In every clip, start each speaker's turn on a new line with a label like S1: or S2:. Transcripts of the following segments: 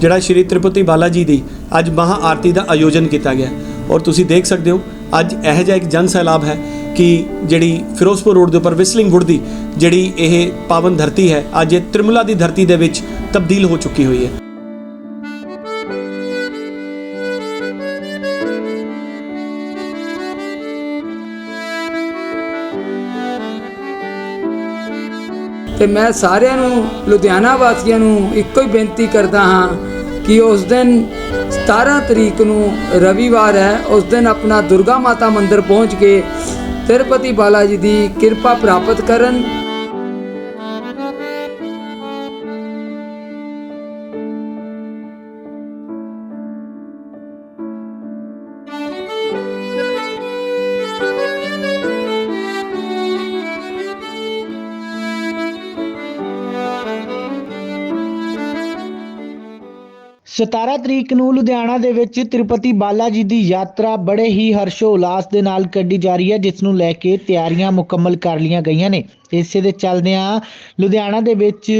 S1: ਜਿਹੜਾ ਸ਼੍ਰੀ ਤ੍ਰਿਪਤੀ ਬਾਲਾ ਜੀ ਦੀ ਅੱਜ ਮਹਾ ਆਰਤੀ ਦਾ ਆਯੋਜਨ ਕੀਤਾ ਗਿਆ। ਔਰ ਤੁਸੀਂ ਦੇਖ ਸਕਦੇ ਹੋ, ਅੱਜ ਇਹੋ ਜਿਹਾ ਇੱਕ ਜਨ ਸੈਲਾਬ ਹੈ ਕਿ ਜਿਹੜੀ ਫਿਰੋਜ਼ਪੁਰ ਰੋਡ ਦੇ ਉੱਪਰ ਵਿਸਲਿੰਗ ਵੁੱਡ ਦੀ ਜਿਹੜੀ ਇਹ ਪਾਵਨ ਧਰਤੀ ਹੈ, ਅੱਜ ਇਹ ਤ੍ਰਿਮਲਾ ਦੀ ਧਰਤੀ ਦੇ ਵਿੱਚ ਤਬਦੀਲ ਹੋ ਚੁੱਕੀ ਹੋਈ ਹੈ।
S2: ਤੇ ਮੈਂ ਸਾਰਿਆਂ ਨੂੰ, ਲੁਧਿਆਣਾ ਵਾਸੀਆਂ ਨੂੰ ਇੱਕੋ ਹੀ ਬੇਨਤੀ ਕਰਦਾ ਹਾਂ ਕਿ ਉਸ ਦਿਨ 17 ਤਰੀਕ ਨੂੰ ਰਵੀਵਾਰ ਹੈ, ਉਸ ਦਿਨ ਆਪਣਾ ਦੁਰਗਾ ਮਾਤਾ ਮੰਦਿਰ ਪਹੁੰਚ ਕੇ ਤਿਰਪਤੀ ਬਾਲਾ ਜੀ ਦੀ ਕਿਰਪਾ ਪ੍ਰਾਪਤ ਕਰਨ
S3: ਸਤਾਰਾਂ ਤਰੀਕ ਨੂੰ ਲੁਧਿਆਣਾ ਦੇ ਵਿੱਚ ਤਿਰੂਪਤੀ ਬਾਲਾ ਜੀ ਦੀ ਯਾਤਰਾ ਬੜੇ ਹੀ ਹਰਸ਼ੋ ਉਲਾਸ ਦੇ ਨਾਲ ਕੱਢੀ ਜਾ ਰਹੀ ਹੈ, ਜਿਸ ਨੂੰ ਲੈ ਕੇ ਤਿਆਰੀਆਂ ਮੁਕੰਮਲ ਕਰ ਲਈਆਂ ਗਈਆਂ ਨੇ। ਇਸੇ ਦੇ ਚੱਲਦਿਆਂ ਲੁਧਿਆਣਾ ਦੇ ਵਿੱਚ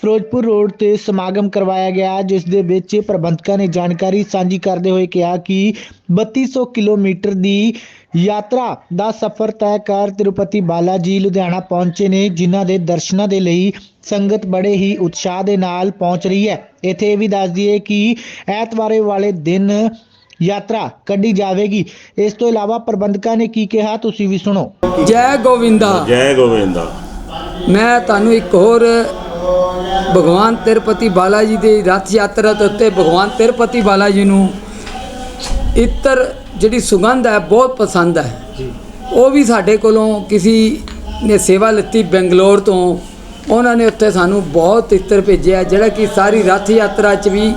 S3: ਫਿਰੋਜ਼ਪੁਰ ਰੋਡ ਤੇ ਸਮਾਗਮ ਕਰਵਾਇਆ ਗਿਆ, ਜਿਸ ਦੇ ਵਿੱਚ ਪ੍ਰਬੰਧਕਾਂ ਨੇ ਜਾਣਕਾਰੀ ਸਾਂਝੀ ਕਰਦੇ ਹੋਏ ਕਿਹਾ ਕਿ 3200 ਕਿਲੋਮੀਟਰ ਦੀ ਯਾਤਰਾ ਦਾ ਸਫ਼ਰ ਤੈਅ ਕਰ ਤਿਰੂਪਤੀ ਬਾਲਾ ਜੀ ਲੁਧਿਆਣਾ ਪਹੁੰਚੇ ਨੇ, ਜਿਨ੍ਹਾਂ ਦੇ ਦਰਸ਼ਨਾਂ ਦੇ ਲਈ ਸੰਗਤ ਬੜੇ ਹੀ ਉਤਸ਼ਾਹ ਦੇ ਨਾਲ ਪਹੁੰਚ ਰਹੀ ਹੈ। ਇੱਥੇ ਇਹ ਵੀ ਦੱਸ ਦਈਏ ਕਿ ਐਤਵਾਰੇ ਵਾਲੇ ਦਿਨ ਯਾਤਰਾ ਕੱਢੀ ਜਾਵੇਗੀ। ਇਸ ਤੋਂ ਇਲਾਵਾ ਪ੍ਰਬੰਧਕਾਂ ਨੇ ਕੀ ਕਿਹਾ ਤੁਸੀਂ ਵੀ ਸੁਣੋ।
S2: ਜੈ ਗੋਵਿੰਦਾ।
S4: ਜੈ ਗੋਬਿੰਦਾ
S2: ਮੈਂ ਤੁਹਾਨੂੰ ਇੱਕ ਹੋਰ ਭਗਵਾਨ ਤਿਰਪਤੀ ਬਾਲਾ ਜੀ ਦੀ ਰਥ ਯਾਤਰਾ ਦੇ ਉੱਤੇ ਭਗਵਾਨ ਤਿਰਪਤੀ ਬਾਲਾ ਜੀ ਨੂੰ ਇਤਰ ਜਿਹੜੀ ਸੁਗੰਧ ਹੈ ਬਹੁਤ ਪਸੰਦ ਹੈ। ਉਹ ਵੀ ਸਾਡੇ ਕੋਲੋਂ ਕਿਸੇ ਨੇ ਸੇਵਾ ਲਿੱਤੀ ਬੰਗਲੌਰ ਤੋਂ। ਉਹਨਾਂ ਨੇ ਉੱਥੇ ਸਾਨੂੰ ਬਹੁਤ ਇਤਰ ਭੇਜਿਆ ਜਿਹੜਾ ਕਿ ਸਾਰੀ ਰਥ ਯਾਤਰਾ 'ਚ ਵੀ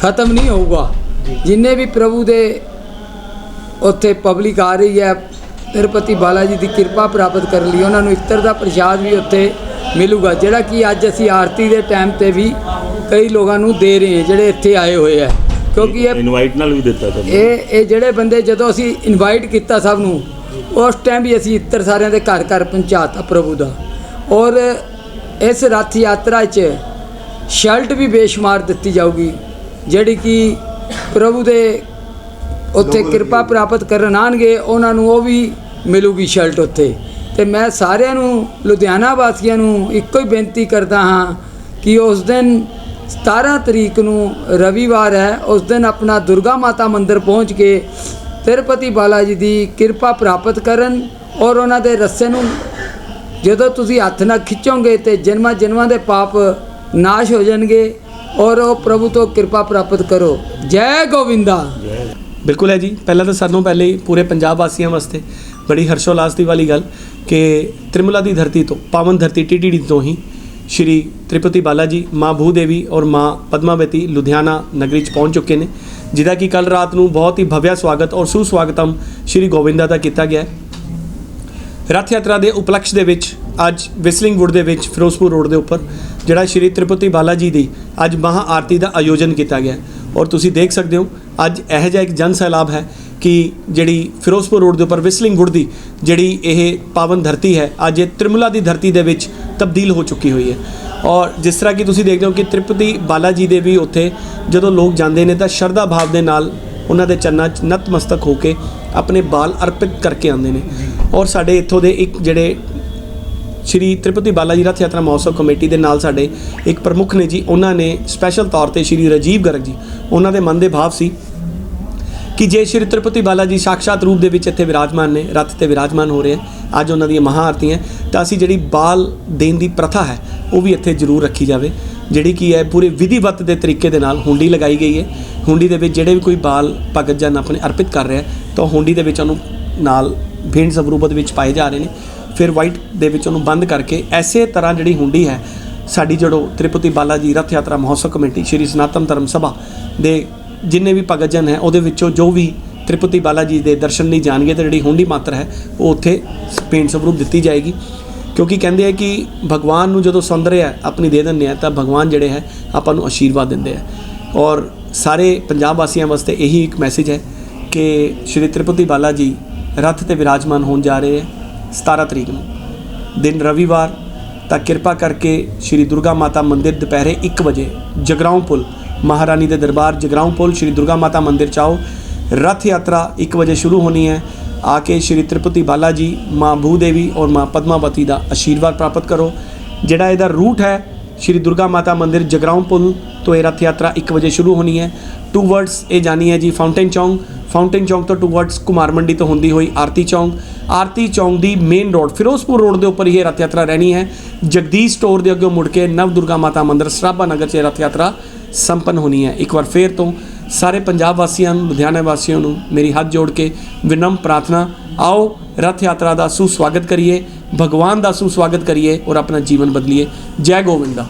S2: ਖਤਮ ਨਹੀਂ ਹੋਊਗਾ। ਜਿੰਨੇ ਵੀ ਪ੍ਰਭੂ ਦੇ ਉੱਥੇ ਪਬਲਿਕ ਆ ਰਹੀ ਹੈ ਤਿਰਪਤੀ ਬਾਲਾ ਜੀ ਦੀ ਕਿਰਪਾ ਪ੍ਰਾਪਤ ਕਰਨ ਲਈ ਉਹਨਾਂ ਨੂੰ ਇਤਰ ਦਾ ਪ੍ਰਸ਼ਾਦ ਵੀ ਉੱਥੇ ਮਿਲੂਗਾ ਜਿਹੜਾ ਕਿ ਅੱਜ ਅਸੀਂ ਆਰਤੀ ਦੇ ਟਾਈਮ ਤੇ ਵੀ ਕਈ ਲੋਕਾਂ ਨੂੰ ਦੇ ਰਹੇ ਹਾਂ ਜਿਹੜੇ ਇੱਥੇ ਆਏ ਹੋਏ ਆ ਕਿਉਂਕਿ ਇਹ
S4: ਇਨਵਾਈਟ ਨਾਲ ਵੀ ਦਿੱਤਾ ਤੁਹਾਨੂੰ
S2: ਇਹ ਇਹ ਜਿਹੜੇ ਬੰਦੇ ਜਦੋਂ ਅਸੀਂ ਇਨਵਾਈਟ ਕੀਤਾ ਸਭ ਨੂੰ ਉਸ ਟਾਈਮ ਵੀ ਅਸੀਂ ਇੱਤਰ ਸਾਰਿਆਂ ਦੇ ਘਰ ਘਰ ਪਹੁੰਚਾਤਾ ਪ੍ਰਭੂ ਦਾ। ਔਰ ਇਸ ਰੱਥ ਯਾਤਰਾ 'ਚ ਸ਼ਰਟ ਵੀ ਬੇਸ਼ੁਮਾਰ ਦਿੱਤੀ ਜਾਊਗੀ ਜਿਹੜੀ ਕਿ ਪ੍ਰਭੂ ਦੇ ਉੱਥੇ ਕਿਰਪਾ ਪ੍ਰਾਪਤ ਕਰਨ ਆਣਗੇ ਉਹਨਾਂ ਨੂੰ ਉਹ ਵੀ ਮਿਲੂਗੀ ਸ਼ਰਟ ਉੱਥੇ। ਤੇ ਮੈਂ ਸਾਰਿਆਂ ਨੂੰ ਲੁਧਿਆਣਾ ਵਾਸੀਆਂ ਨੂੰ ਇੱਕੋ ਹੀ ਬੇਨਤੀ ਕਰਦਾ ਹਾਂ ਕਿ ਉਸ ਦਿਨ 17 ਤਰੀਕ ਨੂੰ ਰਵੀਵਾਰ ਹੈ ਉਸ ਦਿਨ ਆਪਣਾ ਦੁਰਗਾ ਮਾਤਾ ਮੰਦਿਰ ਪਹੁੰਚ ਕੇ ਤਿਰਪਤੀ ਬਾਲਾ ਜੀ ਦੀ ਕਿਰਪਾ ਪ੍ਰਾਪਤ ਕਰਨ ਔਰ ਉਹਨਾਂ ਦੇ ਰੱਸੇ ਨੂੰ ਜਦੋਂ ਤੁਸੀਂ ਹੱਥ ਨਾਲ ਖਿੱਚੋਗੇ ਤੇ ਜਨਮਾਂ ਜਨਮਾਂ ਦੇ ਪਾਪ ਨਾਸ਼ ਹੋ ਜਾਣਗੇ ਔਰ ਉਹ ਪ੍ਰਭੂ ਤੋਂ ਕਿਰਪਾ ਪ੍ਰਾਪਤ ਕਰੋ। ਜੈ ਗੋਵਿੰਦਾ।
S1: ਬਿਲਕੁਲ ਹੈ ਜੀ। ਪਹਿਲਾਂ ਤਾਂ ਸਾਨੂੰ ਪਹਿਲੇ ਹੀ ਪੂਰੇ ਪੰਜਾਬ ਵਾਸੀਆਂ ਵਾਸਤੇ ਬੜੀ ਹਰਸ਼ੋਲਾਸ ਦੀ ਵਾਲੀ ਗੱਲ ਕਿ ਤ੍ਰਿਮੁਲਾ ਦੀ ਧਰਤੀ ਤੋਂ, ਪਾਵਨ ਧਰਤੀ ਟੀਟੀਡੀ ਤੋਂ ਹੀ ਸ਼੍ਰੀ ਤ੍ਰਿਪਤੀ ਬਾਲਾ ਜੀ ਮਾਂ ਭੂ ਦੇਵੀ ਔਰ ਮਾਂ ਪਦਮਾਵਤੀ ਲੁਧਿਆਣਾ ਨਗਰੀ ਚ ਪਹੁੰਚ ਚੁੱਕੇ ਨੇ, ਜਿਹਦਾ ਕਿ ਕੱਲ ਰਾਤ ਨੂੰ ਬਹੁਤ ਹੀ ਭਵਿਆ ਸਵਾਗਤ ਔਰ ਸੁਸਵਾਗਤਮ ਸ਼੍ਰੀ ਗੋਬਿੰਦਾ ਦਾ ਕੀਤਾ ਗਿਆ ਰੱਥ ਯਾਤਰਾ ਦੇ ਉਪਲਕਸ਼ ਦੇ ਵਿੱਚ ਅੱਜ ਵਿਸਲਿੰਗ ਵੁੱਡ ਦੇ ਵਿੱਚ ਫਿਰੋਜ਼ਪੁਰ ਰੋਡ ਦੇ ਉੱਪਰ, ਜਿਹੜਾ ਸ਼੍ਰੀ ਤ੍ਰਿਪਤੀ ਬਾਲਾ ਜੀ ਦੀ ਅੱਜ ਮਹਾ ਆਰਤੀ ਦਾ ਆਯੋਜਨ ਕੀਤਾ ਗਿਆ। ਔਰ ਤੁਸੀਂ ਦੇਖ ਸਕਦੇ ਹੋ, ਅੱਜ ਇਹੋ ਜਿਹਾ ਇੱਕ ਜਨ ਸੈਲਾਬ ਹੈ ਕਿ ਜਿਹੜੀ ਫਿਰੋਜ਼ਪੁਰ ਰੋਡ ਦੇ ਉੱਪਰ ਵਿਸਲਿੰਗ ਵੁੱਡ ਦੀ ਜਿਹੜੀ ਇਹ ਪਾਵਨ ਧਰਤੀ ਹੈ, ਅੱਜ ਇਹ ਤ੍ਰਿਮਲਾ ਦੀ ਧਰਤੀ ਦੇ ਵਿੱਚ ਤਬਦੀਲ ਹੋ ਚੁੱਕੀ ਹੋਈ ਹੈ। ਔਰ ਜਿਸ ਤਰ੍ਹਾਂ ਕਿ ਤੁਸੀਂ ਦੇਖਦੇ ਹੋ ਕਿ ਤ੍ਰਿਪਤੀ ਬਾਲਾ ਜੀ ਦੇ ਵੀ ਉੱਥੇ ਜਦੋਂ ਲੋਕ ਜਾਂਦੇ ਨੇ ਤਾਂ ਸ਼ਰਧਾ ਭਾਵ ਦੇ ਨਾਲ ਉਹਨਾਂ ਦੇ ਚਰਨਾਂ 'ਚ ਨਤਮਸਤਕ ਹੋ ਕੇ ਆਪਣੇ ਬਾਲ ਅਰਪਿਤ ਕਰਕੇ ਆਉਂਦੇ ਨੇ। ਔਰ ਸਾਡੇ ਇੱਥੋਂ ਦੇ ਇੱਕ ਜਿਹੜੇ ਸ਼੍ਰੀ ਤ੍ਰਿਪਤੀ ਬਾਲਾ ਜੀ ਰਥ ਯਾਤਰਾ ਮਹੋਤਸਵ ਕਮੇਟੀ ਦੇ ਨਾਲ ਸਾਡੇ ਇੱਕ ਪ੍ਰਮੁੱਖ ਨੇ ਜੀ, ਉਹਨਾਂ ਨੇ ਸਪੈਸ਼ਲ ਤੌਰ ਤੇ ਸ਼੍ਰੀ ਰਾਜੀਵ ਗਰਗ ਜੀ, ਉਹਨਾਂ ਦੇ ਮਨ ਦੇ ਭਾਵ ਸੀ ਕਿ ਜੇ ਸ਼੍ਰੀ ਤ੍ਰਿਪਤੀ ਬਾਲਾ ਜੀ ਸਾਖਸ਼ਾਤ ਰੂਪ ਦੇ ਵਿੱਚ ਇੱਥੇ ਵਿਰਾਜਮਾਨ ਨੇ, ਰਥ ਤੇ ਵਿਰਾਜਮਾਨ ਹੋ ਰਹੇ ਹਨ ਅੱਜ ਉਹਨਾਂ ਦੀਆਂ ਮਹਾ ਆਰਤੀਆਂ ਤਾਂ ਅਸੀਂ ਜਿਹੜੀ ਬਾਲ ਦੇਣ ਦੀ ਪ੍ਰਥਾ ਹੈ, ਉਹ ਵੀ ਇੱਥੇ ਜ਼ਰੂਰ ਰੱਖੀ ਜਾਵੇ। ਜਿਹੜੀ ਕੀ ਹੈ ਪੂਰੇ ਵਿਧੀਵਤ ਦੇ ਤਰੀਕੇ ਦੇ ਨਾਲ ਹੁੰਡੀ ਲਗਾਈ ਗਈ ਹੈ। ਹੁੰਡੀ ਦੇ ਵਿੱਚ ਜਿਹੜੇ ਵੀ ਕੋਈ ਬਾਲ ਭਗਤ ਜਨ ਆਪਣੇ ਅਰਪਿਤ ਕਰ ਰਿਹਾ ਹੈ, ਤਾਂ ਹੁੰਡੀ ਦੇ ਵਿੱਚ ਉਹਨੂੰ ਨਾਲ ਭੇਂਟ ਸਵਰੂਪ ਦੇ ਵਿੱਚ ਪਾਏ ਜਾ ਰਹੇ ਨੇ। ਫਿਰ ਵਾਈਟ ਦੇ ਵਿੱਚ ਉਹਨੂੰ ਬੰਦ ਕਰਕੇ ਐਸੇ ਤਰ੍ਹਾਂ ਜਿਹੜੀ ਹੁੰਡੀ ਹੈ ਸਾਡੀ ਜਿਹੜੋ ਤ੍ਰਿਪਤੀ ਬਾਲਾ ਜੀ ਰਥ ਯਾਤਰਾ ਮਹੋਤਸਵ ਕਮੇਟੀ ਸ਼੍ਰੀ ਸਨਾਤਨ ਧਰਮ ਸਭਾ ਦੇ ਜਿੰਨੇ ਵੀ ਭਗਤ ਜਨ ਹੈ ਉਹਦੇ ਵਿੱਚੋਂ ਜੋ ਵੀ ਤ੍ਰਿਪਤੀ ਬਾਲਾ ਜੀ ਦੇ ਦਰਸ਼ਨ ਲਈ ਜਾਣਗੇ ਤੇ ਜਿਹੜੀ ਹੁੰਡੀ ਮਾਤਰ ਹੈ ਉਹ ਉੱਥੇ ਪੇਂਟ ਸਵਰੂਪ ਦਿੱਤੀ ਜਾਏਗੀ। ਕਿਉਂਕਿ ਕਹਿੰਦੇ ਆ ਕਿ ਭਗਵਾਨ ਨੂੰ ਜਦੋਂ ਸੌਂਦਰਿਆ ਆਪਣੀ ਦੇ ਦਿੰਦੇ ਆ, ਤਾਂ ਭਗਵਾਨ ਜਿਹੜੇ ਹੈ, ਆਪਾਂ ਨੂੰ ਆਸ਼ੀਰਵਾਦ ਦਿੰਦੇ ਆ। ਔਰ ਸਾਰੇ ਪੰਜਾਬ ਵਾਸੀਆਂ ਵਾਸਤੇ ਇਹੀ ਇੱਕ ਮੈਸੇਜ ਹੈ ਕਿ ਸ਼੍ਰੀ ਤ੍ਰਿਪਤੀ ਬਾਲਾ ਜੀ ਰੱਥ ਤੇ ਵਿਰਾਜਮਾਨ ਹੋਣ ਜਾ ਰਹੇ ਹੈ 17 ਤਰੀਕ ਨੂੰ। ਦਿਨ ਰਵੀਵਾਰ, ਤਾਂ ਕਿਰਪਾ ਕਰਕੇ ਸ਼੍ਰੀ ਦੁਰਗਾ ਮਾਤਾ ਮੰਦਿਰ ਦੁਪਹਿਰੇ 1 ਵਜੇ ਜਗਰਾਉਂ ਪੁਲ, ਮਹਾਰਾਣੀ ਦੇ ਦਰਬਾਰ ਜਗਰਾਉਂ ਪੁਲ, ਸ਼੍ਰੀ ਦੁਰਗਾ ਮਾਤਾ ਮੰਦਿਰ ਚਾਓ ਰਥ ਯਾਤਰਾ 1 ਵਜੇ ਸ਼ੁਰੂ ਹੋਣੀ ਹੈ। आके श्री त्रिपुति बाला जी माँ भूदेवी और माँ पद्मावती ਦਾ ਆਸ਼ੀਰਵਾਦ ਪ੍ਰਾਪਤ ਕਰੋ ਜਿਹੜਾ ਇਹਦਾ ਰੂਟ ਹੈ ਸ਼੍ਰੀ ਦੁਰਗਾ ਮਾਤਾ ਮੰਦਿਰ ਜਗਰਾਉਂ ਪੁਲ ਤੋਂ ਇਹ ਰਥ ਯਾਤਰਾ 1 ਵਜੇ ਸ਼ੁਰੂ ਹੋਣੀ ਹੈ ਟੂ ਵਰਡਸ ਇਹ ਜਾਣੀ ਹੈ ਜੀ ਫਾਊਂਟੇਨ ਚੌਂਕ ਫਾਊਂਟੇਨ ਚੌਂਕ ਤੋਂ ਟੂ ਵਰਡਸ ਕੁਮਾਰ ਮੰਡੀ ਤੋਂ ਹੁੰਦੀ ਹੋਈ ਆਰਤੀ ਚੌਂਕ ਆਰਤੀ ਚੌਂਕ ਦੀ ਮੇਨ ਰੋਡ ਫਿਰੋਜ਼ਪੁਰ ਰੋਡ ਦੇ ਉੱਪਰ ਹੀ ਇਹ ਰਥ ਯਾਤਰਾ ਰਹਿਣੀ ਹੈ ਜਗਦੀਸ਼ ਸਟੋਰ ਦੇ ਅੱਗੇ ਮੁੜ ਕੇ ਨਵ ਦੁਰਗਾ ਮਾਤਾ ਮੰਦਿਰ ਸਰਾਭਾ ਨਗਰ 'ਚ ਇਹ ਰਥ ਯਾਤਰਾ ਸੰਪੰਨ ਹੋਣੀ ਹੈ ਇੱਕ ਵਾਰ ਫੇਰ ਤੋਂ ਸਾਰੇ ਪੰਜਾਬ ਵਾਸੀਆਂ ਨੂੰ, ਲੁਧਿਆਣਾ ਵਾਸੀਆਂ ਨੂੰ ਮੇਰੀ ਹੱਥ ਜੋੜ ਕੇ ਵਿਨਮ ਪ੍ਰਾਰਥਨਾ, ਆਓ ਰਥ ਯਾਤਰਾ ਦਾ ਸੁਸਵਾਗਤ ਕਰੀਏ, ਭਗਵਾਨ ਦਾ ਸੁਸਵਾਗਤ ਕਰੀਏ ਔਰ ਆਪਣਾ ਜੀਵਨ ਬਦਲੀਏ। ਜੈ ਗੋਵਿੰਦਾ